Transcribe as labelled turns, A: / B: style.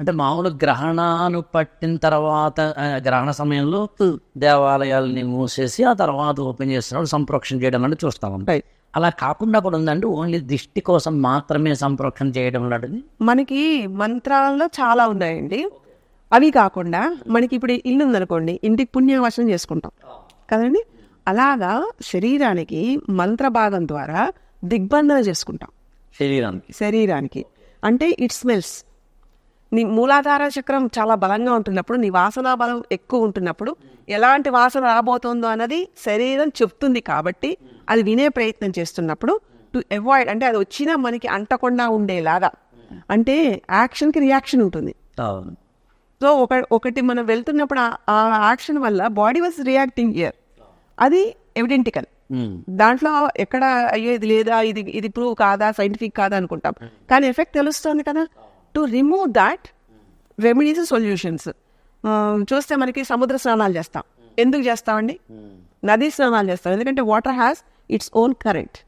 A: అంటే మామూలు గ్రహణాలు పట్టిన తర్వాత గ్రహణ సమయంలో దేవాలయాలని మూసేసి ఆ తర్వాత ఓపెన్ చేస్తున్నప్పుడు సంప్రోక్షణ చేయడం అంటే చూస్తాం
B: Right.
A: అలా కాకుండా కూడా ఉందండి ఓన్లీ దిష్టి కోసం మాత్రమే సంప్రోక్షణ చేయడం లాంటిది.
B: మనకి మంత్రాల్లో చాలా ఉన్నాయండి. అవి కాకుండా మనకి ఇప్పుడు ఇల్లు ఉందనుకోండి ఇంటికి పుణ్యవశం చేసుకుంటాం. కదండి? అలాగా శరీరానికి మంత్ర భాగం ద్వారా దిగ్బంధన చేసుకుంటాం.
A: శరీరానికి.
B: శరీరానికి. అంటే ఇట్ స్మెల్స్ నీ మూలాధార చక్రం చాలా బలంగా ఉంటున్నప్పుడు నీ వాసన బలం ఎక్కువ ఉంటున్నప్పుడు ఎలాంటి వాసన రాబోతుందో అన్నది శరీరం చెప్తుంది కాబట్టి అది వినే ప్రయత్నం చేస్తున్నప్పుడు టు అవాయిడ్ అంటే అది వచ్చినా మనకి అంటకుండా ఉండేలాగా. అంటే యాక్షన్కి రియాక్షన్ ఉంటుంది. సో ఒక ఒకటి మనం వెళ్తున్నప్పుడు ఆ- యాక్షన్ వల్ల బాడీ వాజ్ రియాక్టింగ్ ఇయర్ అది ఎవిడెంటికల్. దాంట్లో ఎక్కడ అయ్యో ఇది లేదా ఇది ఇది ప్రూవ్ కాదా సైంటిఫిక్ కాదా అనుకుంటాం. కానీ ఎఫెక్ట్ తెలుస్తుంది కదా. To remove that remedies solutions చూస్తే మనకి సముద్ర స్నానాలు చేస్తాం. ఎందుకు చేస్తామండి? నదీ స్నానాలు చేస్తాం. ఎందుకంటే water has its own current